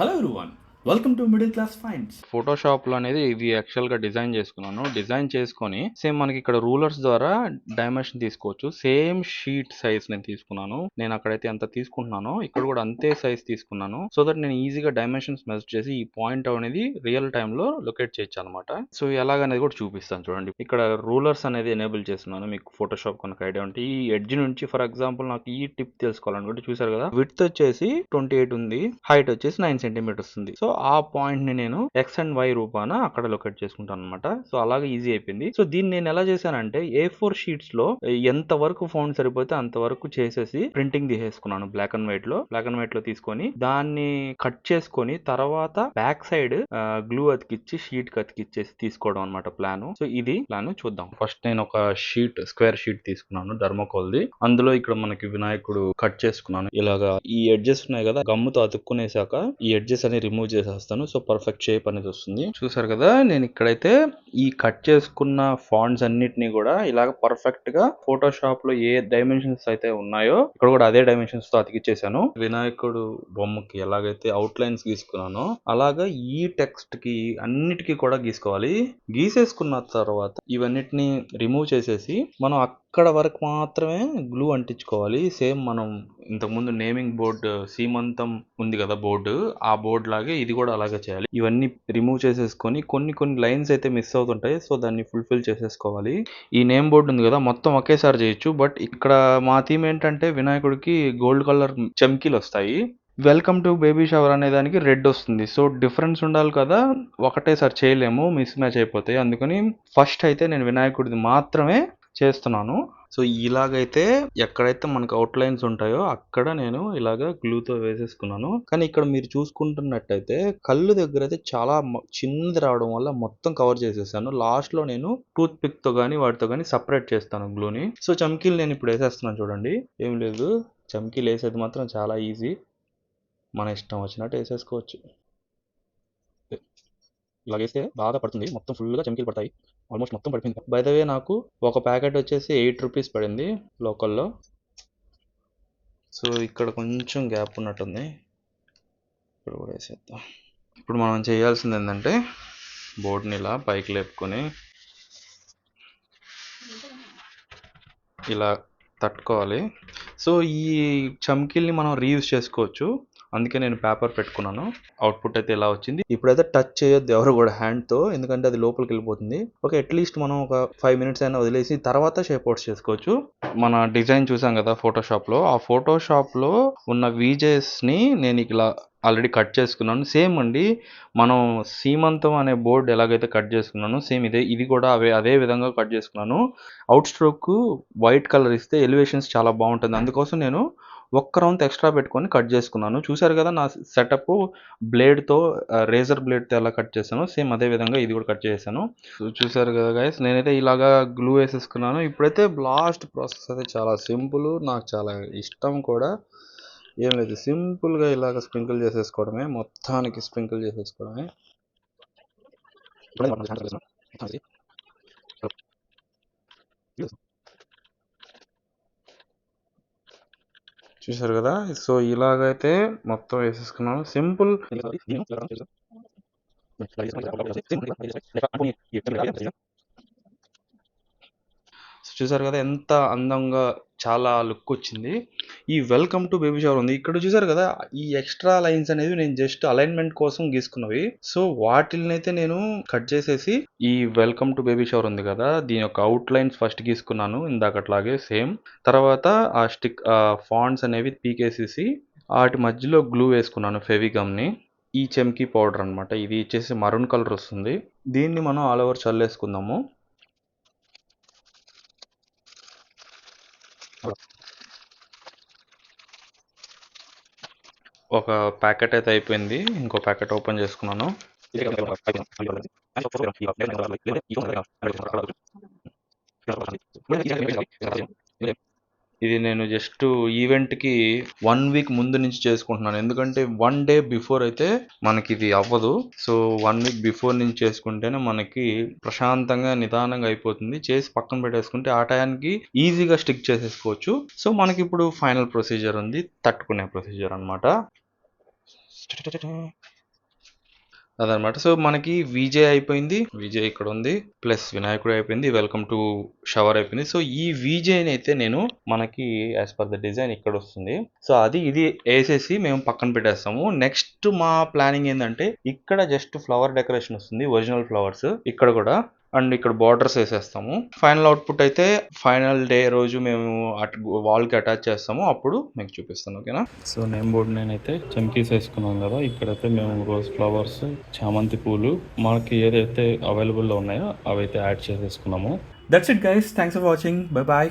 Hello everyone, welcome to middle class fines ఫోటోషాప్లో అనేది ఇది యాక్చువల్గా డిజైన్ చేసుకున్నాను. డిజైన్ చేసుకొని సేమ్ మనకి ఇక్కడ రూలర్స్ ద్వారా డైమెన్షన్ తీసుకోవచ్చు. సేమ్ షీట్ సైజ్ నేను తీసుకున్నాను. నేను అక్కడైతే ఎంత తీసుకుంటున్నానో ఇక్కడ కూడా అంతే సైజ్ తీసుకున్నాను. సో దట్ నేను ఈజీగా డైమెన్షన్స్ మెజర్ చేసి ఈ పాయింట్ అనేది రియల్ టైమ్లో లొకేట్ చేయొచ్చు అనమాట సో ఎలాగనేది కూడా చూపిస్తాను చూడండి. ఇక్కడ రూలర్స్ అనేది ఎనేబుల్ చేస్తున్నాను. మీకు ఫోటోషాప్ కనుక ఐడియా ఉంటే ఈ ఎడ్జ్ నుంచి ఫర్ ఎగ్జాంపుల్ నాకు ఈ టిప్ తెలుసుకోవాలనుకుంటే చూసారు కదా? విత్ వచ్చేసి ట్వంటీ ఎయిట్ ఉంది. హైట్ వచ్చేసి నైన్ సెంటీమీటర్స్ ఉంది. సో ఆ పాయింట్ని నేను ఎక్స్ అండ్ వై రూపాన అక్కడ లొకేట్ చేసుకుంటాను అనమాట సో అలాగే ఈజీ అయిపోయింది. సో దీన్ని నేను ఎలా చేశానంటే ఏ ఫోర్ షీట్స్లో ఎంత వరకు ఫోన్ సరిపోతే అంత వరకు చేసేసి ప్రింటింగ్ తీసేసుకున్నాను బ్లాక్ అండ్ వైట్లో. బ్లాక్ అండ్ వైట్లో తీసుకొని దాన్ని కట్ చేసుకొని తర్వాత బ్యాక్ సైడ్ గ్లూ అతికిచ్చి షీట్కి అతికిచ్చేసి తీసుకోవడం అనమాట ప్లాన్ సో ఇది ప్లాన్ చూద్దాం. ఫస్ట్ నేను ఒక షీట్ స్క్వేర్ షీట్ తీసుకున్నాను ధర్మకోల్ది అందులో ఇక్కడ మనకి వినాయకుడు కట్ చేసుకున్నాను. ఇలాగా ఈ ఎడ్జెస్ ఉన్నాయి కదా గమ్ముతో అతుక్కునేసాక ఈ ఎడ్జెస్ అని రిమూవ్ చేసేస్తాను. సో పర్ఫెక్ట్ షేప్ అనేది వస్తుంది. చూసారు కదా నేను ఇక్కడైతే ఈ కట్ చేసుకున్న ఫాంట్స్ అన్నిటిని కూడా ఇలాగ పర్ఫెక్ట్గా ఫోటోషాప్లో ఏ డైమెన్షన్స్ అయితే ఉన్నాయో ఇక్కడ కూడా అదే డైమెన్షన్స్తో అతికిచ్చేసాను. వినాయకుడు బొమ్మకి ఎలాగైతే అవుట్ లైన్స్ గీసుకున్నానో అలాగా ఈ టెక్స్ట్కి అన్నిటికీ కూడా గీసుకోవాలి. గీసేసుకున్న తర్వాత ఇవన్నిటిని రిమూవ్ చేసేసి మనం అక్కడ వరకు మాత్రమే గ్లూ అంటించుకోవాలి. సేమ్ మనం ఇంతకుముందు నేమింగ్ బోర్డు సీమంతం ఉంది కదా బోర్డు ఆ బోర్డు లాగే ఇది కూడా అలాగే చేయాలి. ఇవన్నీ రిమూవ్ చేసేసుకొని కొన్ని కొన్ని లైన్స్ అయితే మిస్ అవుతుంటాయి సో దాన్ని ఫుల్ఫిల్ చేసేసుకోవాలి. ఈ నేమ్ బోర్డు ఉంది కదా మొత్తం ఒకేసారి చేయొచ్చు బట్ ఇక్కడ మా థీమ్ ఏంటంటే వినాయకుడికి గోల్డ్ కలర్ చమ్కీలు వస్తాయి. వెల్కమ్ టు బేబీ షవర్ అనే దానికి రెడ్ వస్తుంది. సో డిఫరెన్స్ ఉండాలి కదా ఒకటేసారి చేయలేము మిస్ మ్యాచ్ అయిపోతాయి. అందుకని ఫస్ట్ అయితే నేను వినాయకుడిది మాత్రమే చేస్తున్నాను. సో ఇలాగైతే ఎక్కడైతే మనకు అవుట్ లైన్స్ ఉంటాయో అక్కడ నేను ఇలాగ గ్లూతో వేసేసుకున్నాను. కానీ ఇక్కడ మీరు చూసుకుంటున్నట్టయితే కళ్ళు దగ్గర అయితే చాలా చిన్నది రావడం వల్ల మొత్తం కవర్ చేసేసాను. లాస్ట్లో నేను టూత్ పిక్తో కానీ వాటితో కానీ సపరేట్ చేస్తాను గ్లూని. సో చమ్కీలు నేను ఇప్పుడు వేసేస్తున్నాను చూడండి. ఏం లేదు. చమ్కీలు వేసేది మాత్రం చాలా ఈజీ. మన ఇష్టం వచ్చినట్టు వేసేసుకోవచ్చు. ఇలా వేస్తే బాగా పడుతుంది. మొత్తం ఫుల్గా చమ్కీలు పడతాయి. ఆల్మోస్ట్ మొత్తం పడిపోయింది. బై ద వే నాకు ఒక ప్యాకెట్ వచ్చేసి ఎయిట్ రూపీస్ పడింది లోకల్లో. సో ఇక్కడ కొంచెం గ్యాప్ ఉన్నట్టుంది. ఇప్పుడు కూడా వేసేద్దాం. ఇప్పుడు మనం చేయాల్సింది ఏంటంటే బోర్డుని ఇలా పైకి లేపుకొని ఇలా తట్టుకోవాలి. సో ఈ చమ్కీల్ని మనం రీయూజ్ చేసుకోవచ్చు. అందుకే నేను పేపర్ పెట్టుకున్నాను. అవుట్పుట్ అయితే ఇలా వచ్చింది. ఇప్పుడైతే టచ్ చేయొద్దు ఎవరు కూడా హ్యాండ్తో ఎందుకంటే అది లోపలికి వెళ్ళిపోతుంది. ఓకే అట్లీస్ట్ మనం ఒక ఫైవ్ మినిట్స్ అయినా వదిలేసి తర్వాత షేప్ అవుట్స్ చేసుకోవచ్చు. మన డిజైన్ చూసాం కదా ఫోటోషాప్లో ఆ ఫోటోషాప్లో ఉన్న వీజెస్ని నేను ఇలా ఆల్రెడీ కట్ చేసుకున్నాను. సేమ్ అండి మనం సీమంతం అనే బోర్డు ఎలాగైతే కట్ చేసుకున్నాను సేమ్ ఇదే. ఇది కూడా అవే అదే విధంగా కట్ చేసుకున్నాను. అవుట్ స్ట్రోక్ వైట్ కలర్ ఇస్తే ఎలివేషన్స్ చాలా బాగుంటుంది. అందుకోసం నేను ఒక్క రౌండ్ ఎక్స్ట్రా పెట్టుకొని కట్ చేసుకున్నాను. చూసారు కదా నా సెటప్ బ్లేడ్తో రేజర్ బ్లేడ్తో ఎలా కట్ చేశాను సేమ్ అదే విధంగా ఇది కూడా కట్ చేశాను. చూసారు కదా గైస్ నేనైతే ఇలాగా గ్లూ వేసేసుకున్నాను. ఇప్పుడైతే లాస్ట్ ప్రాసెస్ అయితే చాలా సింపుల్ నాకు చాలా ఇష్టం కూడా. ఏం లేదు సింపుల్గా ఇలాగ స్ప్రింకిల్ చేసేసుకోవడమే మొత్తానికి స్ప్రింకిల్ చేసేసుకోవడమే. చూసారు కదా? సో ఇలాగైతే మొత్తం వేసేసుకున్నాను. సింపుల్ చూసారు కదా ఎంత అందంగా చాలా లుక్ వచ్చింది. ఈ వెల్కమ్ టు బేబీ షవర్ ఉంది. ఇక్కడ చూసారు కదా ఈ ఎక్స్ట్రా లైన్స్ అనేవి నేను జస్ట్ అలైన్మెంట్ కోసం గీసుకున్నవి. సో వాటిని అయితే నేను కట్ చేసేసి ఈ వెల్కమ్ టు బేబీ షవర్ ఉంది కదా దీని యొక్క అవుట్ లైన్స్ ఫస్ట్ గీసుకున్నాను ఇందాకట్లాగే సేమ్. తర్వాత ఆ స్టిక్ ఫాంట్స్ అనేవి పీకేసేసి వాటి మధ్యలో గ్లూ వేసుకున్నాను ఫెవిగమ్ని. ఈ చెమ్కీ పౌడర్ అన్నమాట. ఇది వచ్చేసి మరూన్ కలర్ వస్తుంది. దీన్ని మనం ఆల్ ఓవర్ చల్లేసుకుందాము. ఒక ప్యాకెట్ అయితే అయిపోయింది ఇంకో ప్యాకెట్ ఓపెన్ చేసుకున్నాను ఇది నేను జస్ట్ ఈవెంట్కి వన్ వీక్ ముందు నుంచి చేసుకుంటున్నాను ఎందుకంటే వన్ డే బిఫోర్ అయితే మనకి ఇది అవ్వదు సో వన్ వీక్ బిఫోర్ నుంచి చేసుకుంటేనే మనకి ప్రశాంతంగా నిదానంగా అయిపోతుంది చేసి పక్కన పెట్టేసుకుంటే ఆ టయానికి ఈజీగా స్టిక్ చేసేసుకోవచ్చు సో మనకి ఇప్పుడు ఫైనల్ ప్రొసీజర్ ఉంది తట్టుకునే ప్రొసీజర్ అనమాట అదనమాట. సో మనకి విజే అయిపోయింది. విజే ఇక్కడ ఉంది. ప్లస్ వినాయకుడు అయిపోయింది. వెల్కమ్ టు షవర్ అయిపోయింది. సో ఈ విజయ్ని అయితే నేను మనకి యాజ్ పర్ ద డిజైన్ ఇక్కడ వస్తుంది. సో అది ఇది వేసేసి మేము పక్కన పెట్టేస్తాము. నెక్స్ట్ మా ప్లానింగ్ ఏంటంటే ఇక్కడ జస్ట్ ఫ్లవర్ డెకరేషన్ వస్తుంది. Original flowers. ఇక్కడ కూడా అండ్ ఇక్కడ బార్డర్స్ వేసేస్తాము ఫైనల్ అవుట్పుట్ అయితే ఫైనల్ డే రోజు మేము అటు వాల్కి అటాచ్ చేస్తాము అప్పుడు మీకు చూపిస్తాను ఓకేనా సో నేమ్ బోర్డు నేనైతే చమ్కీస్ వేసుకున్నాం కదా ఇక్కడైతే మేము రోజ్ ఫ్లవర్స్ చామంతి పూలు మనకి ఏదైతే అవైలబుల్లో ఉన్నాయో అవైతే యాడ్ చేసేసుకున్నాము That's it, guys. Thanks for watching. Bye bye.